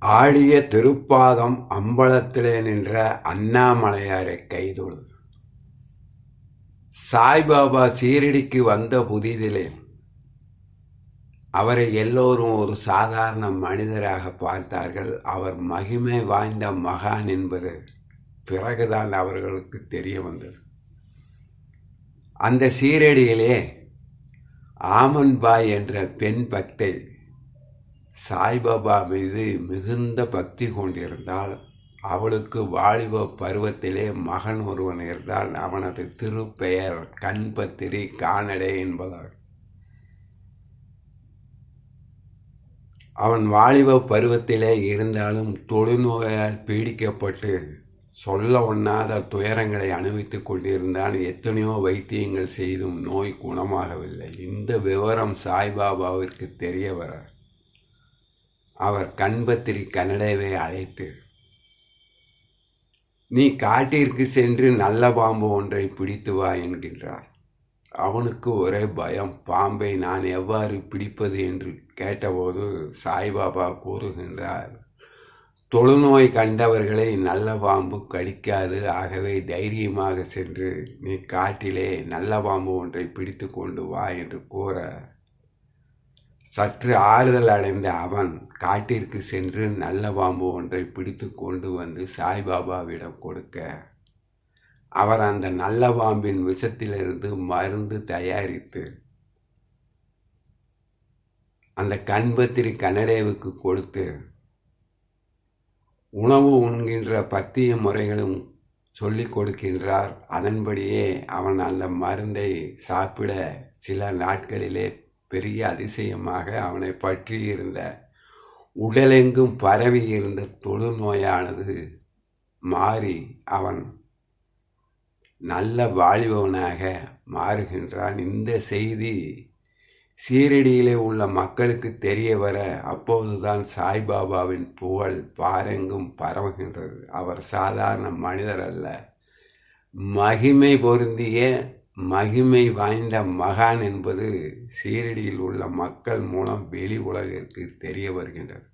ஆடிய திருப்பாதம் அம்பலத்திலே நின்ற அண்ணாமலையாரை கைதொழு. சாய்பாபா சீரடிக்கு வந்த புதிதிலே அவரை எல்லோரும் ஒரு சாதாரண மனிதராக பார்த்தார்கள். அவர் மகிமை வாய்ந்த மகான் என்பது பிறகுதான் அவர்களுக்கு தெரிய வந்தது. அந்த சீரடியிலே ஆமன்பாய் என்ற பெண் பக்தை சாய்பாபா மீது மிகுந்த பக்தி கொண்டிருந்தால் அவளுக்கு வாலிப பருவத்திலே மகன் ஒருவன் இருந்தால் அவனது திருப்பெயர் கண்பத்திரி கானடே என்பதார் அவன் வாலிப பருவத்திலே இருந்தாலும் தொழுநோயால் பீடிக்கப்பட்டு சொல்ல ஒண்ணாத துயரங்களை அனுபவித்துக் கொண்டிருந்தான். எத்தனையோ வைத்தியங்கள் செய்தும் நோய் குணமாகவில்லை. இந்த விவரம் சாய்பாபாவிற்கு தெரிய வர அவர் கண்பத்திரி கன்னடவை அழைத்து நீ காட்டிற்கு சென்று நல்ல பாம்பு ஒன்றை பிடித்து வா என்கின்றார். அவனுக்கு ஒரே பயம். பாம்பை நான் எவ்வாறு பிடிப்பது? என்று கேட்டபோது சாய்பாபா கூறுகின்றார் தொழுநோய் கண்டவர்களை நல்ல பாம்பு கடிக்காது. ஆகவே தைரியமாக சென்று நீ காட்டிலே நல்ல பாம்பு ஒன்றை பிடித்து கொண்டு வா என்று கூற சற்று ஆறுதல் அடைந்த அவன் காட்டிற்கு சென்று நல்ல பாம்பு ஒன்றை பிடித்து கொண்டு வந்து சாய்பாபாவிடம் கொடுக்க அவர் அந்த நல்ல பாம்பின் விஷத்திலிருந்து மருந்து தயாரித்து அந்த கண்பத்திரி கன்னடேவுக்கு கொடுத்து உணவு உண்கின்ற பத்திய முறைகளும் சொல்லிக் கொடுக்கின்றார். அதன்படியே அவன் அந்த மருந்தை சாப்பிட சில நாட்களிலே பெரிய அதிசயமாக அவனை பற்றி இருந்த உடலெங்கும் பரவி இருந்த தொழுநோயானது மாறி அவன் நல்ல வாலிபவனாக மாறுகின்றான். இந்த செய்தி சீரடியிலே உள்ள மக்களுக்கு தெரிய வர அப்போதுதான் சாய்பாபாவின் புகழ் பாரெங்கும் பரவுகின்றது. அவர் சாதாரண மனிதர் அல்ல மகிமை பொருந்திய மகிமை வாய்ந்த மகான் என்பது சீரடியில் உள்ள மக்கள் மூலம் வெளி உலகிற்கு தெரிய வருகின்றது.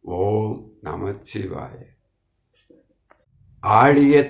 ஓம் நமச்சிவாய. ஆடிய